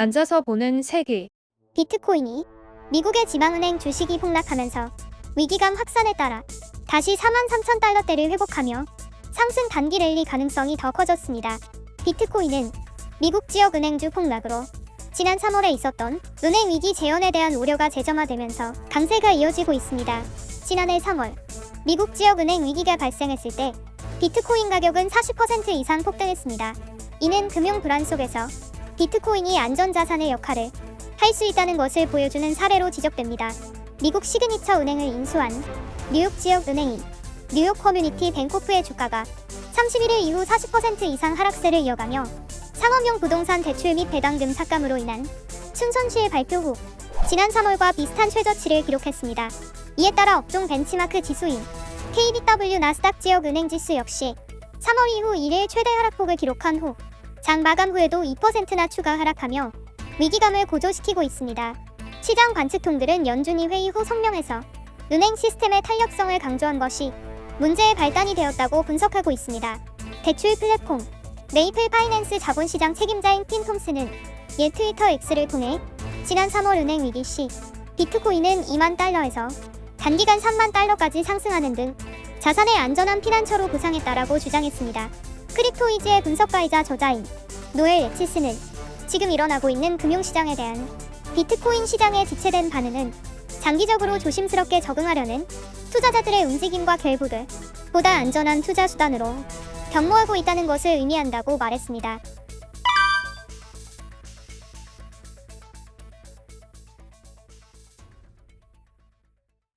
앉아서 보는 세계. 비트코인이 미국의 지방은행 주식이 폭락하면서 위기감 확산에 따라 다시 4만 3천 달러대를 회복하며 상승 단기 랠리 가능성이 더 커졌습니다. 비트코인은 미국 지역 은행주 폭락으로 지난 3월에 있었던 은행 위기 재현에 대한 우려가 재점화되면서 강세가 이어지고 있습니다. 지난해 3월 미국 지역 은행 위기가 발생했을 때 비트코인 가격은 40% 이상 폭등했습니다. 이는 금융 불안 속에서 비트코인이 안전자산의 역할을 할 수 있다는 것을 보여주는 사례로 지적됩니다. 미국 시그니처 은행을 인수한 뉴욕 지역 은행인 뉴욕 커뮤니티 뱅코프의 주가가 31일 이후 40% 이상 하락세를 이어가며 상업용 부동산 대출 및 배당금 삭감으로 인한 춘선시의 발표 후 지난 3월과 비슷한 최저치를 기록했습니다. 이에 따라 업종 벤치마크 지수인 KBW 나스닥 지역 은행 지수 역시 3월 이후 1일 최대 하락폭을 기록한 후 장 마감 후에도 2%나 추가 하락하며 위기감을 고조시키고 있습니다. 시장 관측통들은 연준이 회의 후 성명에서 은행 시스템의 탄력성을 강조한 것이 문제의 발단이 되었다고 분석하고 있습니다. 대출 플랫폼 메이플 파이낸스 자본시장 책임자인 틴 톰스는 옛 트위터 X를 통해 지난 3월 은행 위기 시 비트코인은 2만 달러에서 단기간 3만 달러까지 상승하는 등 자산의 안전한 피난처로 부상했다라고 주장했습니다. 크립토이즈의 분석가이자 저자인 노엘 레치스는 지금 일어나고 있는 금융시장에 대한 비트코인 시장의 지체된 반응은 장기적으로 조심스럽게 적응하려는 투자자들의 움직임과 결부를 보다 안전한 투자 수단으로 경모하고 있다는 것을 의미한다고 말했습니다.